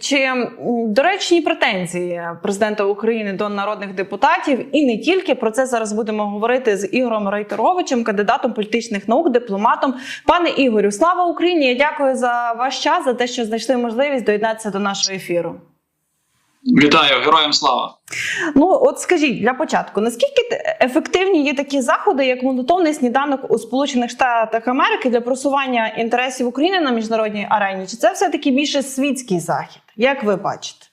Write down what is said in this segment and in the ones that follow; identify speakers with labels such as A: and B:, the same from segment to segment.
A: Чи доречні претензії президента України до народних депутатів, і не тільки про це зараз будемо говорити з Ігорем Райтеровичем, кандидатом політичних наук, дипломатом. Пане Ігорю, слава Україні! Я дякую за ваш час, за те, що знайшли можливість доєднатися до нашого ефіру.
B: Вітаю, героям слава!
A: Ну, от скажіть для початку, наскільки ефективні є такі заходи, як молитовний сніданок у Сполучених Штатах Америки для просування інтересів України на міжнародній арені? Чи це все таки більше світський захід? Як ви бачите?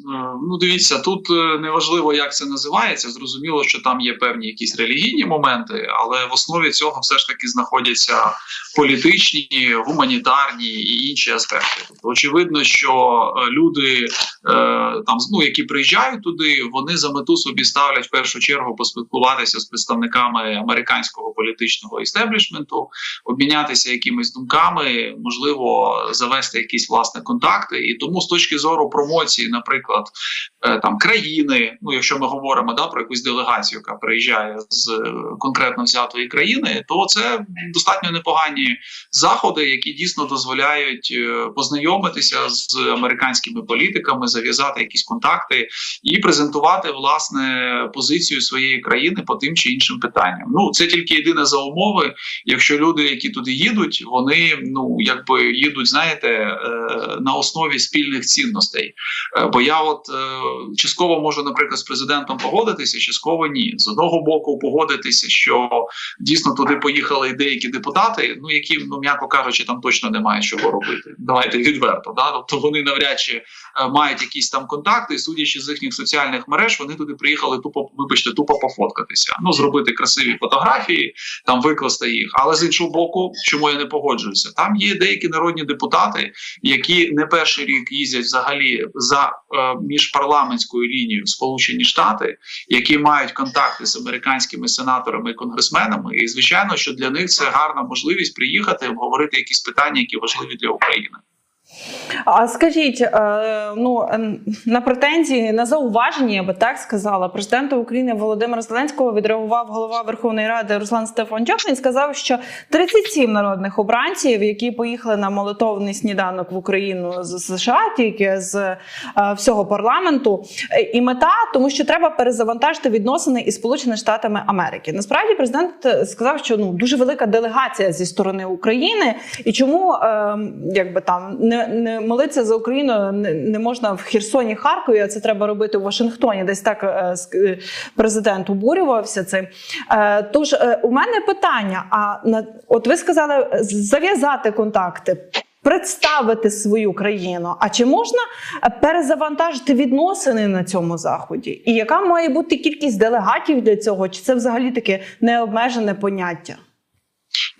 B: Е, Ну, дивіться, тут е, неважливо, як це називається. Зрозуміло, що там є певні якісь релігійні моменти, але в основі цього все ж таки знаходяться політичні, гуманітарні і інші аспекти. Тобто, очевидно, що е, люди, там ну які приїжджають туди, вони за мету собі ставлять в першу чергу поспілкуватися з представниками американського політичного істеблішменту, обмінятися якимись думками, можливо, завести якісь власне контакти. І тому, з точки зору промоції, наприклад, е, там країни, ну якщо ми говоримо да про якусь делегацію, яка приїжджає з е, конкретно взятої країни, то це достатньо непогані заходи, які дійсно дозволяють е, познайомитися з американськими політиками, зав'язати якісь контакти і презентувати власне позицію своєї країни по тим чи іншим питанням. Ну це тільки єдине за умови, якщо люди, які туди їдуть, вони ну якби їдуть, знаєте, е, на основі спільних цінностей. Е, Бо я, от е, частково можу, наприклад, з президентом погодитися, частково ні. З одного боку, погодитися, що дійсно туди поїхали деякі депутати, ну які, ну м'яко кажучи, там точно немає чого робити. Давайте відверто. Да? Тобто вони навряд чи е, мають якісь там контакти, і судячи з їхніх соціальних мереж, вони туди приїхали тупо, вибачте, тупо пофоткатися. Ну зробити красиві фотографії, там викласти їх. Але з іншого боку, чому я не погоджуюся? Там є деякі народні депутати, які не перший рік їздять взагалі за е, міжпарламентською лінією Сполучені Штати, які мають контакти з американськими сенаторами і конгресменами. І звичайно, що для них це гарна можливість приїхати обговорити якісь питання, які важливі для України.
A: А скажіть, е, ну ем, на претензії на зауваження, я би так сказала, президента України Володимира Зеленського відреагував голова Верховної Ради Руслан Стефанчук. Він сказав, що 37 народних обранців, які поїхали на молитовний сніданок в Україну з США, тільки з е, всього парламенту, е, і мета, тому що треба перезавантажити відносини із Сполученими Штатами Америки. Насправді, президент сказав, що ну дуже велика делегація зі сторони України, і чому е, якби там не, не молитися за Україну не, не можна в Херсоні, Харкові, а це треба робити в Вашингтоні. Десь так е, е, президент обурювався цим. Е, тож у мене питання: а от ви сказали зав'язати контакти. Представити свою країну. А чи можна перезавантажити відносини на цьому заході? І яка має бути кількість делегатів для цього? Чи це взагалі таке необмежене поняття?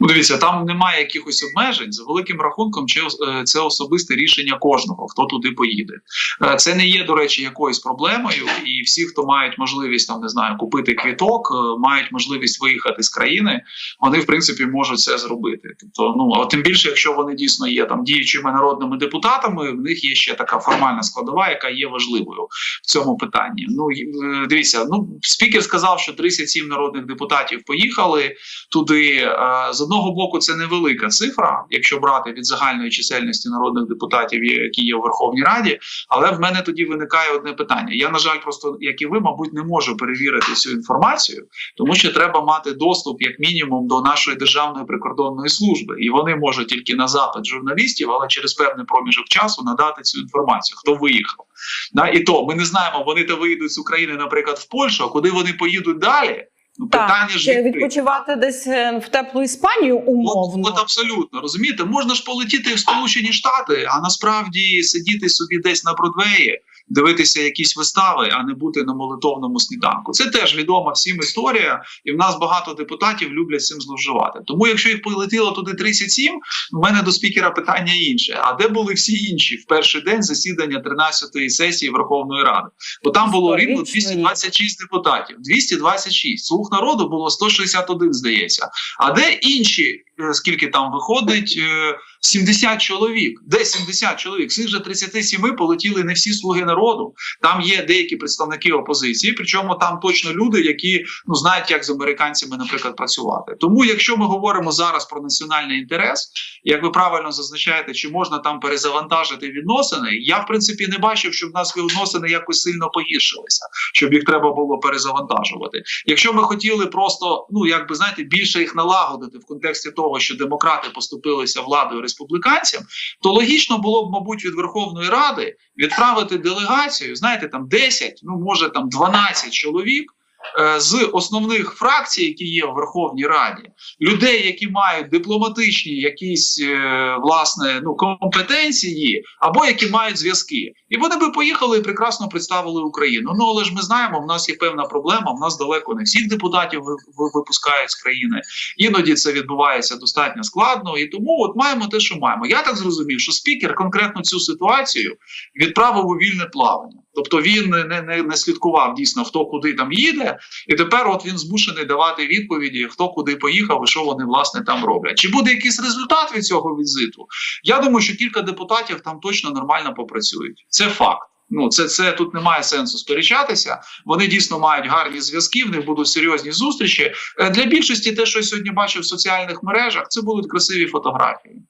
B: Ну, дивіться, там немає якихось обмежень за великим рахунком. чи е, це особисте рішення кожного, хто туди поїде. Е, Це не є, до речі, якоюсь проблемою, і всі, хто мають можливість там не знаю, купити квіток, е, мають можливість виїхати з країни. Вони в принципі можуть це зробити. Тобто, ну а тим більше, якщо вони дійсно є там діючими народними депутатами, в них є ще така формальна складова, яка є важливою в цьому питанні. Ну і, е, дивіться, ну спікер сказав, що 37 народних депутатів поїхали туди. З одного боку, це невелика цифра, якщо брати від загальної чисельності народних депутатів, які є у Верховній Раді. Але в мене тоді виникає одне питання. Я, на жаль, просто як і ви, мабуть, не можу перевірити цю інформацію, тому що треба мати доступ, як мінімум, до нашої державної прикордонної служби, і вони можуть тільки на запит журналістів, але через певний проміжок часу надати цю інформацію, хто виїхав. Да, і то ми не знаємо, вони то виїдуть з України, наприклад, в Польщу, а куди вони поїдуть далі. Ну, питання
A: так,
B: ж
A: чи відпочивати десь е, в теплу Іспанію умовно.
B: От, от абсолютно розумієте, можна ж полетіти в Сполучені Штати, а насправді сидіти собі десь на Бродвеї, дивитися якісь вистави, а не бути на молитовному сніданку. Це теж відома всім історія, і в нас багато депутатів люблять цим зловживати. Тому, якщо їх полетіло туди 37, в мене до спікера питання інше. А де були всі інші в перший день засідання 13-ї сесії Верховної Ради? Бо там було рівно
A: Історично.
B: 226 депутатів. 226. Слуг народу було 161, здається. А де інші скільки там виходить, е, 70 чоловік. Де 70 чоловік? Цих же 37 полетіли не всі слуги народу. Там є деякі представники опозиції, причому там точно люди, які ну знають, як з американцями, наприклад, працювати. Тому, якщо ми говоримо зараз про національний інтерес, як ви правильно зазначаєте, чи можна там перезавантажити відносини, я в принципі не бачив, щоб в нас відносини якось сильно погіршилися, щоб їх треба було перезавантажувати. Якщо ми хотіли просто, ну якби знаєте, більше їх налагодити в контексті того, що демократи поступилися владою республіканцям, то логічно було б, мабуть, від Верховної Ради відправити делегацію, знаєте, там 10, ну може там 12 чоловік. Е, З основних фракцій, які є в Верховній Раді, людей, які мають дипломатичні якісь е, власне ну компетенції, або які мають зв'язки, і вони би поїхали і прекрасно представили Україну. Ну але ж ми знаємо, в нас є певна проблема. В нас далеко не всіх депутатів ви- ви- випускають з країни. Іноді це відбувається достатньо складно, і тому от маємо те, що маємо. Я так зрозумів, що спікер конкретно цю ситуацію відправив у вільне плавання. Тобто він не, не, не слідкував дійсно хто куди там їде, і тепер от він змушений давати відповіді, хто куди поїхав і що вони власне там роблять. Чи буде якийсь результат від цього візиту? Я думаю, що кілька депутатів там точно нормально попрацюють. Це факт. Ну, це, це тут немає сенсу сперечатися. Вони дійсно мають гарні зв'язки, в них будуть серйозні зустрічі. Е, Для більшості, те, що я сьогодні бачив в соціальних мережах, це будуть красиві фотографії.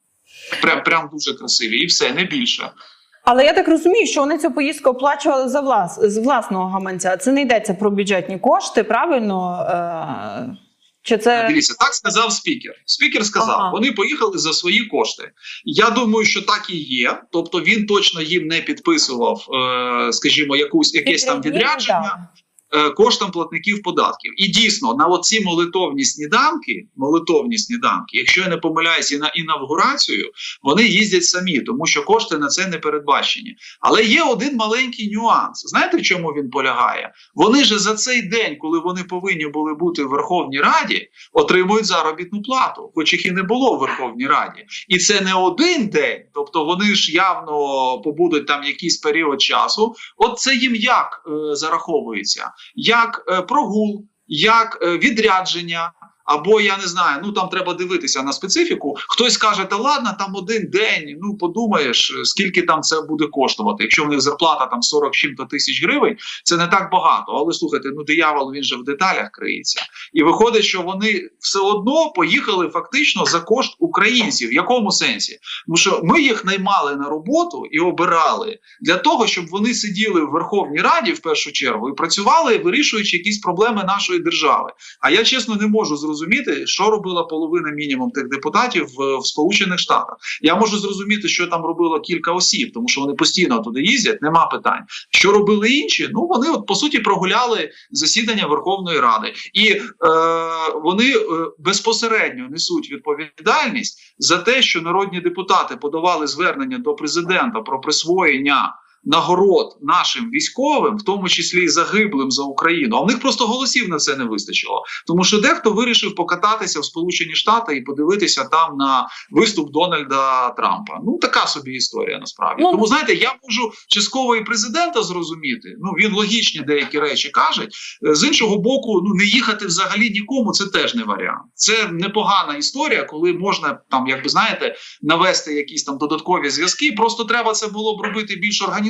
B: Прям, прям дуже красиві, і все, не більше.
A: Але я так розумію, що вони цю поїздку оплачували за влас з власного гаманця. Це не йдеться про бюджетні кошти, правильно? Е, Чи це
B: Дивіться, так сказав спікер. Спікер сказав,
A: Ага.
B: вони поїхали за свої кошти. Я думаю, що так і є. Тобто він точно їм не підписував, е, скажімо, якусь якесь там відрядження. Е, коштом платників податків. І дійсно, на оці молитовні сніданки, молитовні сніданки, якщо я не помиляюся, і на інавгурацію, вони їздять самі, тому що кошти на це не передбачені. Але є один маленький нюанс. Знаєте, в чому він полягає? Вони же за цей день, коли вони повинні були бути в Верховній Раді, отримують заробітну плату, хоч їх і не було в Верховній Раді. І це не один день, тобто вони ж явно побудуть там якийсь період часу. От це їм як е, зараховується? Як е, прогул, як е, відрядження. Або я не знаю, ну там треба дивитися на специфіку. Хтось каже, та ладно, там один день. Ну подумаєш, е, скільки там це буде коштувати. Якщо в них зарплата там 40 чим-то тисяч гривень, це не так багато. Але слухайте, ну диявол він же в деталях криється. І виходить, що вони все одно поїхали фактично за кошт українців. В якому сенсі? Тому що ми їх наймали на роботу і обирали для того, щоб вони сиділи в Верховній Раді в першу чергу і працювали, вирішуючи якісь проблеми нашої держави. А я чесно не можу зрозуміти, що робила половина мінімум тих депутатів в, в Сполучених Штатах. Я можу зрозуміти, що там робило кілька осіб, тому що вони постійно туди їздять, нема питань. Що робили інші? Ну вони от по суті прогуляли засідання Верховної Ради, і е, вони е, безпосередньо несуть відповідальність за те, що народні депутати подавали звернення до президента про присвоєння. Нагород нашим військовим, в тому числі і загиблим за Україну, а в них просто голосів на це не вистачило. Тому що дехто вирішив покататися в Сполучені Штати і подивитися там на виступ Дональда Трампа. Ну така собі історія насправді.
A: Ну,
B: Тому знаєте, я можу частково і президента зрозуміти. Ну він логічні деякі речі каже. Е, З іншого боку, ну не їхати взагалі нікому це теж не варіант. Це непогана історія, коли можна там, як би знаєте, навести якісь там додаткові зв'язки. Просто треба це було б робити більш організовано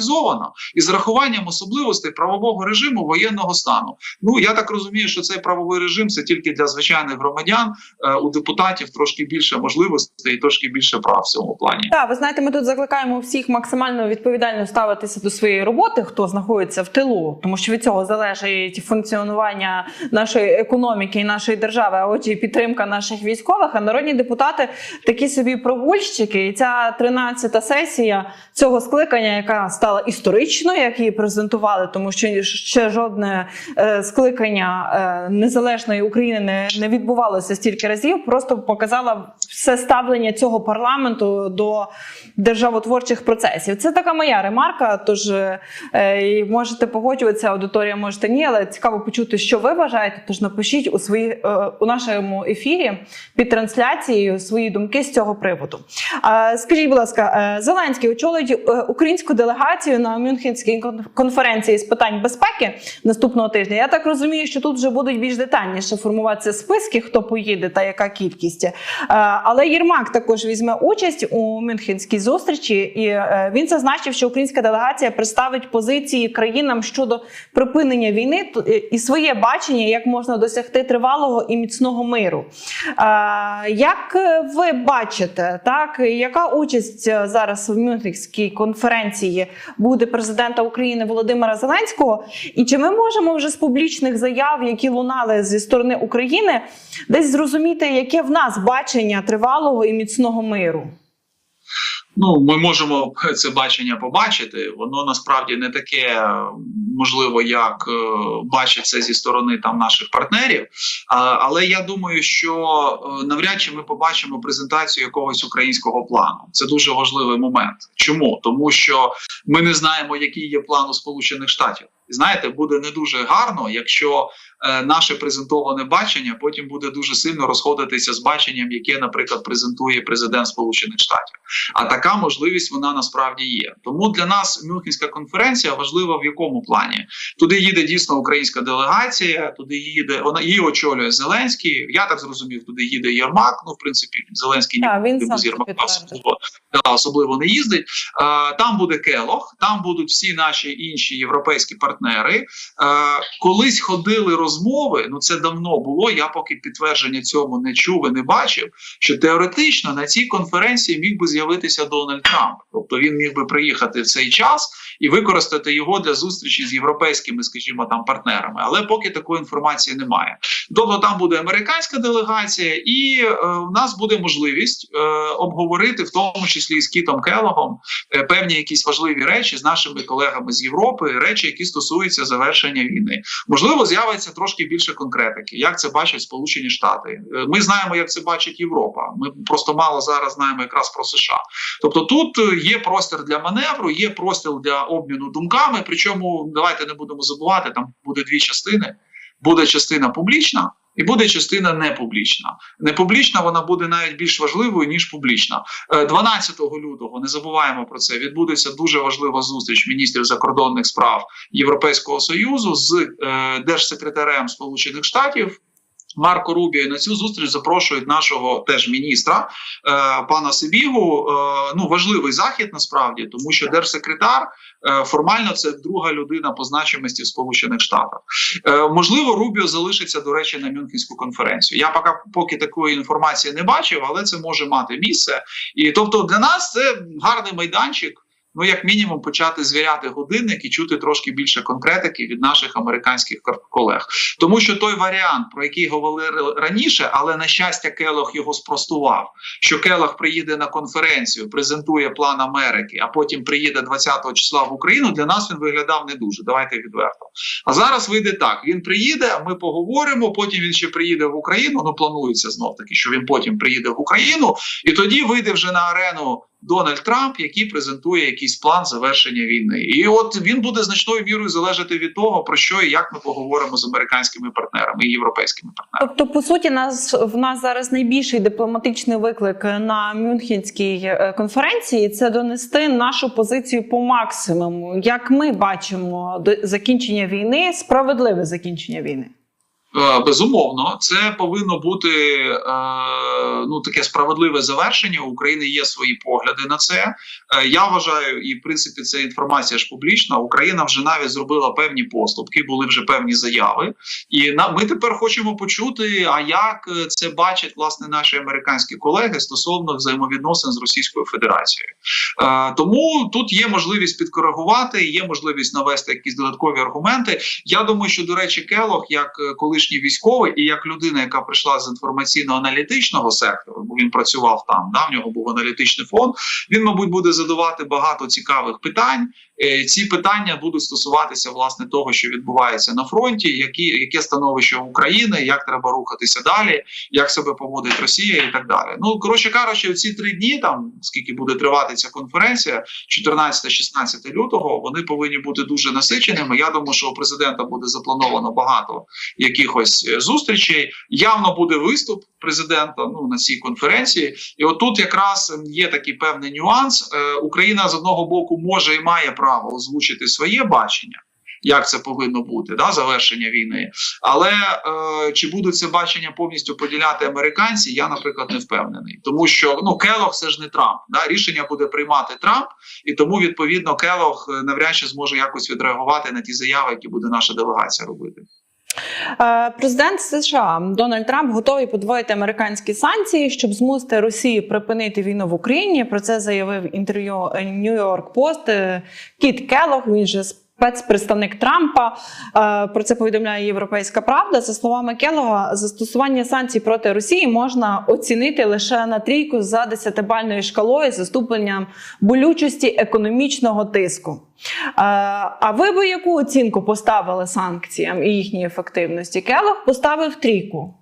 B: і з рахуванням особливостей правового режиму воєнного стану. Ну я так розумію, що цей правовий режим це тільки для звичайних громадян. Е, У депутатів трошки більше можливостей і трошки більше прав в цьому плані.
A: Так, ви знаєте, ми тут закликаємо всіх максимально відповідально ставитися до своєї роботи, хто знаходиться в тилу, тому що від цього залежить функціонування нашої економіки і нашої держави, а отже, підтримка наших військових. А народні депутати такі собі прогульщики. І ця 13-та сесія цього скликання, яка стала історичною, як її презентували, тому що ще жодне е, скликання е, незалежної України не, не відбувалося стільки разів. Просто показала все ставлення цього парламенту до державотворчих процесів. Це така моя ремарка. Тож е, можете погоджуватися, аудиторія можете ні, але цікаво почути, що ви вважаєте. Тож напишіть у свої у нашому ефірі під трансляцією свої думки з цього приводу. Скажіть, будь ласка, Зеленський очолить українську делегацію делегацію на Мюнхенській кон- конференції з питань безпеки наступного тижня. Я так розумію, що тут вже будуть більш детальніше формуватися списки, хто поїде та яка кількість. Е, Але Єрмак також візьме участь у Мюнхенській зустрічі, і е, він зазначив, що українська делегація представить позиції країнам щодо припинення війни і своє бачення, як можна досягти тривалого і міцного миру. Е, Як е, ви бачите, так яка участь е, зараз в Мюнхенській конференції буде президента України Володимира Зеленського? І чи ми можемо вже з публічних заяв, які лунали зі сторони України, десь зрозуміти, яке в нас бачення тривалого і міцного миру?
B: Ну, ми можемо це бачення побачити. Воно насправді не таке е, можливо, як бачиться зі сторони там наших партнерів. Але я думаю, що е, навряд чи ми побачимо презентацію якогось українського плану. Це дуже важливий момент. Чому? Тому що ми не знаємо, який є план у Сполучених Штатів. І знаєте, буде не дуже гарно, якщо е, наше презентоване бачення потім буде дуже сильно розходитися з баченням, яке, наприклад, презентує президент Сполучених Штатів. А така можливість вона насправді є. Тому для нас Мюнхенська конференція важлива в якому плані. Туди їде дійсно українська делегація, туди їде вона її очолює Зеленський. Я так зрозумів, туди їде Єрмак. Ну, в принципі, Зеленський
A: він
B: нікуди без Єрмака особливо, да, особливо не їздить. Е, Там буде Келох, там будуть всі наші інші європейські партнери. Е, Колись ходили розмови. Ну це давно було. Я поки підтвердження цьому не чув і не бачив. Що теоретично на цій конференції міг би з'явитися Дональд Трамп, тобто він міг би приїхати в цей час і використати його для зустрічі з європейськими, скажімо, там партнерами. Але поки такої інформації немає. Тобто там буде американська делегація, і е, в нас буде можливість е, обговорити, в тому числі з Кітом Келогом, е, певні якісь важливі речі з нашими колегами з Європи, речі, які стосуються завершення війни. Можливо, з'явиться трошки більше конкретики, як це бачать Сполучені Штати. Е, Ми знаємо, як це бачить Європа. Ми просто мало зараз знаємо якраз про США. Тобто, тут е, є простір для маневру, є простір для обміну думками. Причому давайте не будемо забувати, там буде дві частини. Буде частина публічна. І буде частина непублічна. Непублічна вона буде навіть більш важливою ніж публічна. Е, 12 лютого не забуваємо про це. Відбудеться дуже важлива зустріч міністрів закордонних справ Європейського союзу з е, держсекретарем Сполучених Штатів. Марко Рубіо на цю зустріч запрошують нашого теж міністра е, пана Сибігу. Е, ну важливий захід насправді, тому що держсекретар е, формально це друга людина по значимості в Сполучених Штатах. Е, можливо, Рубіо залишиться до речі на Мюнхенську конференцію. Я поки поки такої інформації не бачив, але це може мати місце. І тобто для нас це гарний майданчик. Ну, як мінімум, почати звіряти годинник і чути трошки більше конкретики від наших американських колег. Тому що той варіант, про який говорили раніше, але на щастя, Келох його спростував. Що Келох приїде на конференцію, презентує план Америки, а потім приїде 20 числа в Україну. Для нас він виглядав не дуже. Давайте відверто. А зараз вийде так: він приїде, ми поговоримо. Потім він ще приїде в Україну. Ну планується знов таки, що він потім приїде в Україну, і тоді вийде вже на арену. Дональд Трамп, який презентує якийсь план завершення війни, і от він буде значною мірою залежати від того, про що і як ми поговоримо з американськими партнерами і європейськими партнерами.
A: Тобто, по суті, нас в нас зараз найбільший дипломатичний виклик на Мюнхенській е, конференції це донести нашу позицію по максимуму, як ми бачимо до закінчення війни, справедливе закінчення війни.
B: Е, Безумовно, це повинно бути е, ну таке справедливе завершення. У України є свої погляди на це. Е, я вважаю, і в принципі це інформація ж публічна. Україна вже навіть зробила певні поступки, були вже певні заяви. І на ми тепер хочемо почути, а як це бачать власне наші американські колеги стосовно взаємовідносин з Російською Федерацією. Тому тут є можливість підкоригувати, є можливість навести якісь додаткові аргументи. Я думаю, що до речі, Келох, як е, колишній військовий і як людина, яка прийшла з інформаційно-аналітичного сектору, бо він працював там, да, в нього був аналітичний фонд. Він, мабуть, буде задавати багато цікавих питань. Е, Ці питання будуть стосуватися власне того, що відбувається на фронті, які яке становище України, як треба рухатися далі, як себе поводить Росія і так далі. Ну коротше кажучи, ці три дні, там скільки буде тривати ця конференція, 14-16 лютого, вони повинні бути дуже насиченими. Я думаю, що у президента буде заплановано багато якихось. е, зустрічей. Явно буде виступ президента ну на цій конференції. І отут якраз є такий певний нюанс. Е, Україна з одного боку може і має право озвучити своє бачення. Як це повинно бути, да, завершення війни. Але е, чи будуть це бачення повністю поділяти американці, я, наприклад, не впевнений. Тому що ну Келох це ж не Трамп. Да? Рішення буде приймати Трамп, і тому відповідно Келох е, навряд чи зможе якось відреагувати на ті заяви, які буде наша делегація робити.
A: Е, Президент США Дональд Трамп готовий подвоїти американські санкції, щоб змусити Росію припинити війну в Україні. Про це заявив інтерв'ю Нью-Йорк Пост е, Кіт Келох. Він же спецпредставник Трампа. Е, Про це повідомляє Європейська Правда. За словами Келога, застосування санкцій проти Росії можна оцінити лише на трійку за десятибальною шкалою за ступенем болючості економічного тиску. Е, А ви би яку оцінку поставили санкціям і їхній ефективності? Келог поставив трійку.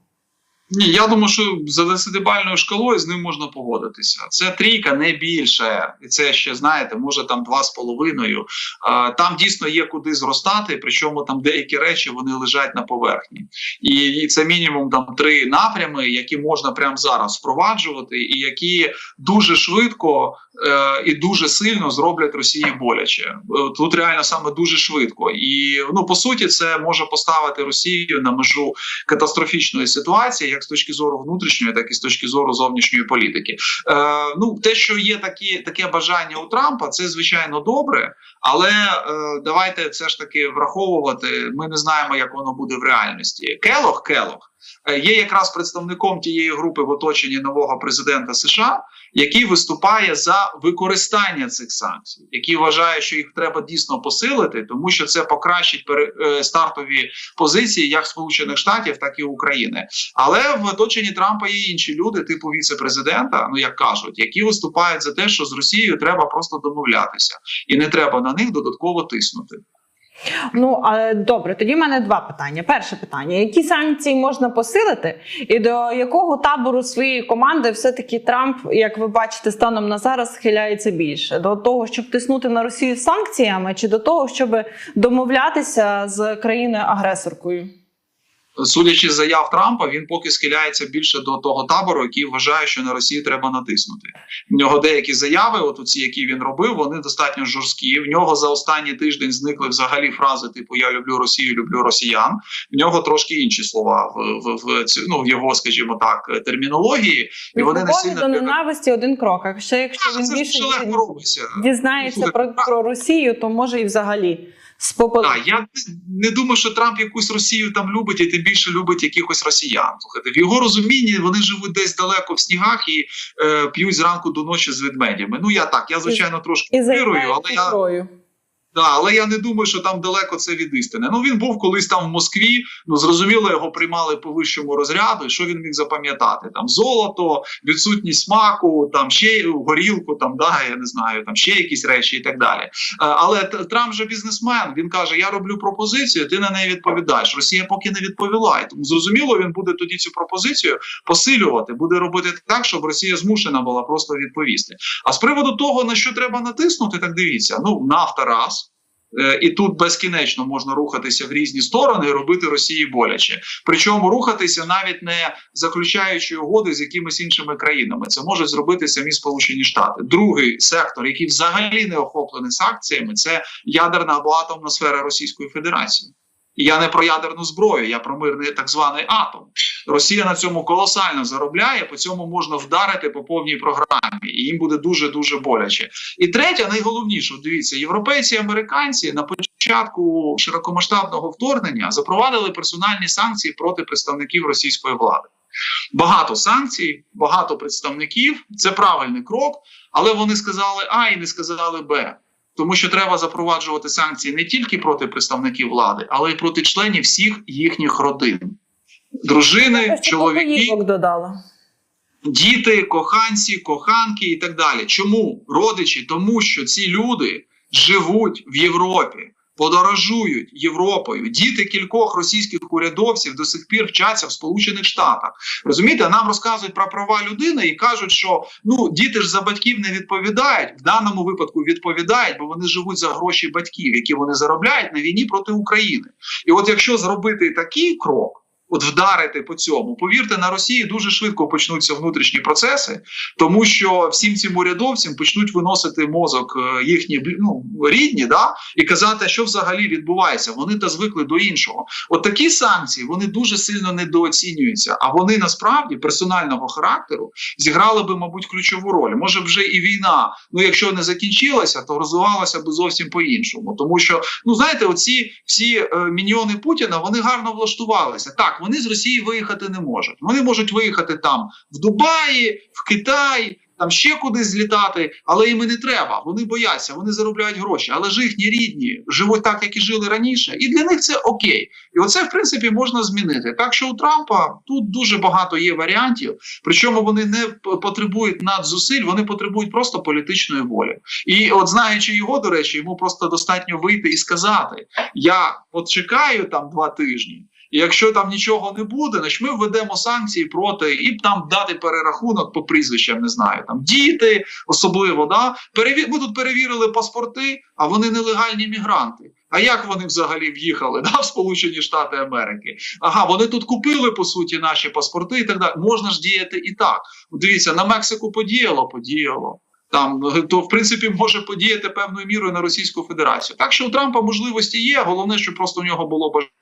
B: Ні, я думаю, що за десятибальною шкалою з ним можна погодитися. Це трійка не більше, і це ще знаєте, може там два з половиною. Там дійсно є куди зростати, причому там деякі речі вони лежать на поверхні, і, це мінімум там три напрями, які можна прямо зараз впроваджувати, і які дуже швидко і дуже сильно зроблять Росії боляче. Е, Тут реально саме дуже швидко, і ну по суті, це може поставити Росію на межу катастрофічної ситуації, як з точки зору внутрішньої, так і з точки зору зовнішньої політики. Е, ну те, що є такі таке бажання у Трампа, це звичайно добре, але е, давайте все ж таки враховувати. Ми не знаємо, як воно буде в реальності. Келох Келох е, є якраз представником тієї групи в оточенні нового президента США, який виступає за використання цих санкцій, який вважає, що їх треба дійсно посилити, тому що це покращить е, стартові позиції як Сполучених Штатів, так і України. Але в оточенні Трампа є інші люди, типу віце-президента, ну як кажуть, які виступають за те, що з Росією треба просто домовлятися, і не треба на них додатково тиснути.
A: Ну а добре, тоді в мене два питання. Перше питання: які санкції можна посилити, і до якого табору своєї команди все-таки Трамп, як ви бачите, станом на зараз схиляється більше? До того, щоб тиснути на Росію санкціями, чи до того, щоб домовлятися з країною-агресоркою?
B: Судячи з заяв Трампа, він поки схиляється більше до того табору, який вважає, що на Росію треба натиснути. В нього деякі заяви, от ці, які він робив, вони достатньо жорсткі. В нього за останній тиждень зникли взагалі фрази типу Я люблю Росію, люблю росіян. В нього трошки інші слова в, в, в, ці- ну, в його, скажімо так, термінології, і вони не сильно
A: до ненависті один крок. А ще якщо
B: Це
A: він більше дізнається про, про Росію, то може і взагалі спопо...
B: Так, я не думаю, що Трамп якусь Росію там любить, і тим більше любить якихось росіян. Слухайте, в його розумінні вони живуть десь далеко в снігах і е, п'ють зранку до ночі з ведмедями. Ну я так, я звичайно трошки вірую, але я. Да, але я не думаю, що там далеко це від істини. Ну він був колись там в Москві. Ну зрозуміло, його приймали по вищому розряду. Що він міг запам'ятати? Там золото, відсутність смаку, там ще горілку, там да я не знаю, там ще якісь речі і так далі. Е, Але Трамп же бізнесмен. Він каже: Я роблю пропозицію, ти на неї відповідаєш. Росія поки не відповіла. І тому зрозуміло, він буде тоді цю пропозицію посилювати, буде робити так, щоб Росія змушена була просто відповісти. А з приводу того, на що треба натиснути, так дивіться: ну нафта раз. Е, І тут безкінечно можна рухатися в різні сторони і робити Росії боляче. Причому рухатися навіть не заключаючи угоди з якимись іншими країнами. Це можуть зробити самі Сполучені Штати. Другий сектор, який взагалі не охоплений санкціями, це ядерна або атомна сфера Російської Федерації. І я не про ядерну зброю, я про мирний так званий атом. Росія на цьому колосально заробляє. По цьому можна вдарити по повній програмі, і їм буде дуже дуже боляче. І третє, найголовніше, дивіться, європейці і американці на початку широкомасштабного вторгнення запровадили персональні санкції проти представників російської влади. Багато санкцій, багато представників. Це правильний крок, але вони сказали А і не сказали Б. Тому що треба запроваджувати санкції не тільки проти представників влади, але й проти членів всіх їхніх родин, дружини, чоловіки
A: додала.
B: діти, коханці, коханки і так далі. Чому родичі? Тому що ці люди живуть в Європі, подорожують Європою. Діти кількох російських урядовців до сих пір вчаться в Сполучених Штатах. Розумієте, нам розказують про права людини і кажуть, що ну діти ж за батьків не відповідають. В даному випадку відповідають, бо вони живуть за гроші батьків, які вони заробляють на війні проти України. І от якщо зробити такий крок. От вдарити по цьому. Повірте, на Росії дуже швидко почнуться внутрішні процеси, тому що всім цим урядовцям почнуть виносити мозок е, їхні ну, рідні, да, і казати, що взагалі відбувається. Вони та звикли до іншого. От такі санкції вони дуже сильно недооцінюються, а вони насправді персонального характеру зіграли би, мабуть, ключову роль. Може, вже і війна, ну якщо не закінчилася, то розвивалася би зовсім по-іншому. Тому що, ну знаєте, оці всі е, міньйони Путіна вони гарно влаштувалися. Так, вони з Росії виїхати не можуть. Вони можуть виїхати там в Дубаї, в Китай. Там ще кудись злітати, але їм і не треба. Вони бояться, вони заробляють гроші. Але ж їхні рідні живуть так, як і жили раніше, і для них це окей. І оце, в принципі, можна змінити. Так що у Трампа тут дуже багато є варіантів, причому вони не потребують надзусиль, вони потребують просто політичної волі. І от знаючи його, до речі, йому просто достатньо вийти і сказати: я от чекаю там два тижні. І якщо там нічого не буде, значить ми введемо санкції проти і там дати перерахунок по прізвищам, не знаю, там діти, особливо, да переві... ми тут перевірили паспорти, а вони нелегальні мігранти. А як вони взагалі в'їхали да, в Сполучені Штати Америки? Ага, вони тут купили по суті наші паспорти і так далі. Можна ж діяти і так. Дивіться, на Мексику подіяло, подіяло. Там то в принципі може подіяти певною мірою на Російську Федерацію. Так що у Трампа можливості є. Головне, щоб просто у нього було бажання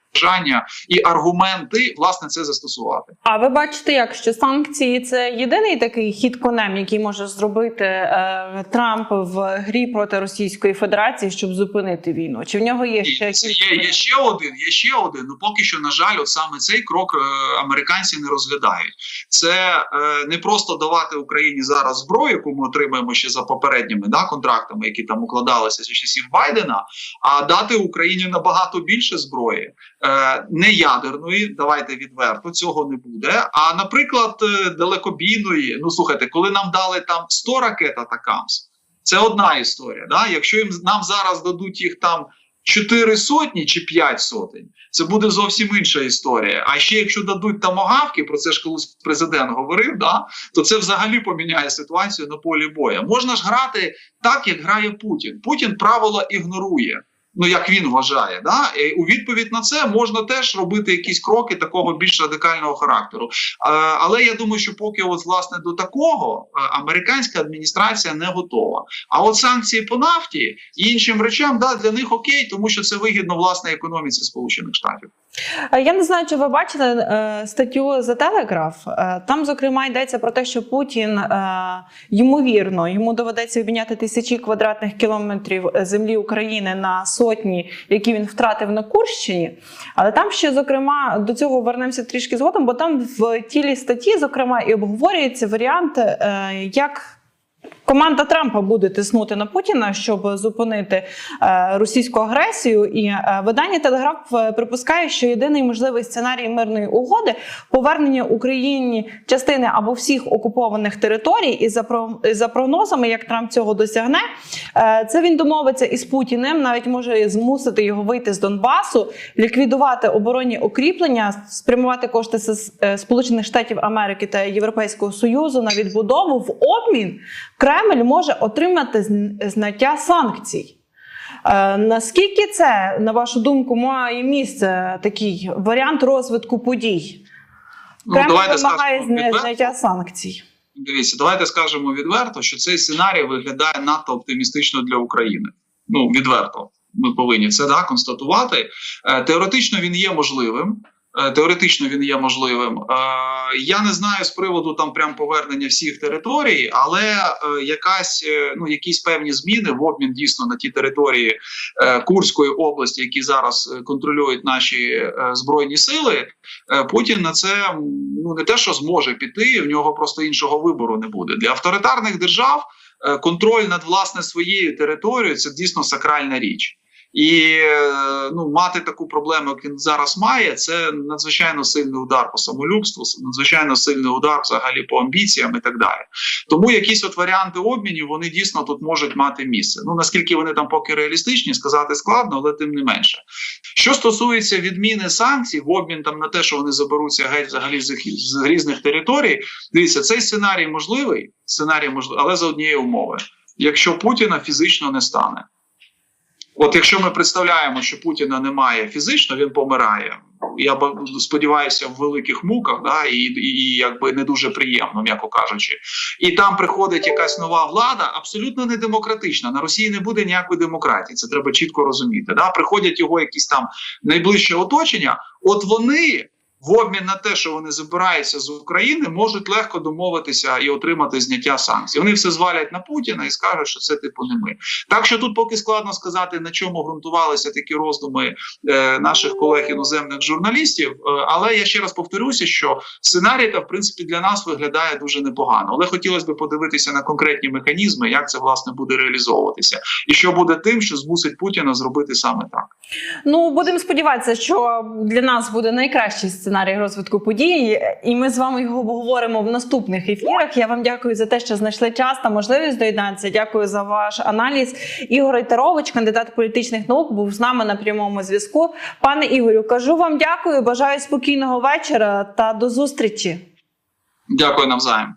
B: і аргументи власне це застосувати.
A: А ви бачите, як що санкції це єдиний такий хід конем, який може зробити е, Трамп в грі проти Російської Федерації, щоб зупинити війну? Чи в нього є ще
B: це є, є ще один, є ще один. Ну поки що, на жаль, от саме цей крок е, американці не розглядають. Це е, не просто давати Україні зараз зброю, яку ми отримаємо ще за попередніми да, контрактами, які там укладалися з часів Байдена, а дати Україні набагато більше зброї, е, не ядерної. Давайте відверто цього не буде. А наприклад, е, далекобійної. Ну слухайте, коли нам дали там 100 ракет Атакамс, це одна історія. Да? Якщо їм нам зараз дадуть їх там чотири сотні чи п'ять сотень, це буде зовсім інша історія. А ще якщо дадуть тамогавки, про це ж колись президент говорив, да, то це взагалі поміняє ситуацію на полі боя. Можна ж грати так, як грає Путін. Путін правила ігнорує. Ну, як він вважає, да і у відповідь на це можна теж робити якісь кроки такого більш радикального характеру. Але я думаю, що поки от власне до такого е, американська адміністрація не готова. А от санкції по нафті і іншим речам, да, для них окей, тому що це вигідно власне економіці Сполучених Штатів.
A: Е, Я не знаю, чи ви бачили е, статтю за Телеграф. Е, там, зокрема, йдеться про те, що Путін ймовірно йому доведеться обміняти тисячі квадратних кілометрів землі України на сотні, які він втратив на Курщині. Але там ще, зокрема, до цього вернемося трішки згодом, бо там в тілі статті, зокрема, і обговорюється варіант, як. Команда Трампа буде тиснути на Путіна, щоб зупинити е, російську агресію. І е, видання Телеграф припускає, що єдиний можливий сценарій мирної угоди повернення Україні частини або всіх окупованих територій. І за про за прогнозами, як Трамп цього досягне, е, це він домовиться із Путіним, навіть може змусити його вийти з Донбасу, ліквідувати оборонні укріплення, спрямувати кошти з Сполучених Штатів Америки та Європейського Союзу на відбудову в обмін. Кремль може отримати зн- зняття санкцій. Е, наскільки це, на вашу думку, має місце такий варіант розвитку подій? Кремль вимагає
B: скажемо відверто.
A: зняття санкцій.
B: Дивіться, давайте скажемо відверто, що цей сценарій виглядає надто оптимістично для України. Ну відверто, ми повинні це да, констатувати. Е, теоретично він є можливим. Е, Теоретично він є можливим. Е, Я не знаю з приводу там прям повернення всіх територій, але е, якась ну якісь певні зміни в обмін дійсно на ті території Курської області, які зараз контролюють наші збройні сили. Путін на це ну не те, що зможе піти, в нього просто іншого вибору не буде. Для авторитарних держав контроль над власне своєю територією це дійсно сакральна річ. І е, ну, мати таку проблему, як він зараз має, це надзвичайно сильний удар по самолюбству, надзвичайно сильний удар взагалі по амбіціям і так далі. Тому якісь от варіанти обмінів вони дійсно тут можуть мати місце. Ну наскільки вони там поки реалістичні, сказати складно, але тим не менше. Що стосується відміни санкцій в обмін там на те, що вони заберуться геть взагалі з, різних територій, дивіться, цей сценарій можливий, сценарій можливий, але за однієї умови, якщо Путіна фізично не стане. От якщо ми представляємо, що Путіна немає фізично, він помирає. я сподіваюся, в великих муках, да, і, і якби не дуже приємно, м'яко кажучи. І там приходить якась нова влада, абсолютно не демократична. На Росії не буде ніякої демократії. Це треба чітко розуміти. Да? Приходять його якісь там найближче оточення. От вони. В обмін на те, що вони забираються з України, можуть легко домовитися і отримати зняття санкцій. Вони все звалять на Путіна і скажуть, що це типу не ми. Так що тут поки складно сказати, на чому ґрунтувалися такі роздуми е, наших колег іноземних журналістів. Е, але я ще раз повторюся, що сценарій та в принципі для нас виглядає дуже непогано. Але хотілося б подивитися на конкретні механізми, як це власне буде реалізовуватися, і що буде тим, що змусить Путіна зробити саме так.
A: Ну будемо сподіватися, що для нас буде найкращий сценарій розвитку подій, і ми з вами його обговоримо в наступних ефірах. Я вам дякую за те, що знайшли час та можливість доєднатися. Дякую за ваш аналіз. Ігор Ітарович, кандидат політичних наук, був з нами на прямому зв'язку. Пане Ігорю, кажу вам дякую. Бажаю спокійного вечора та до зустрічі.
B: Дякую навзаєм.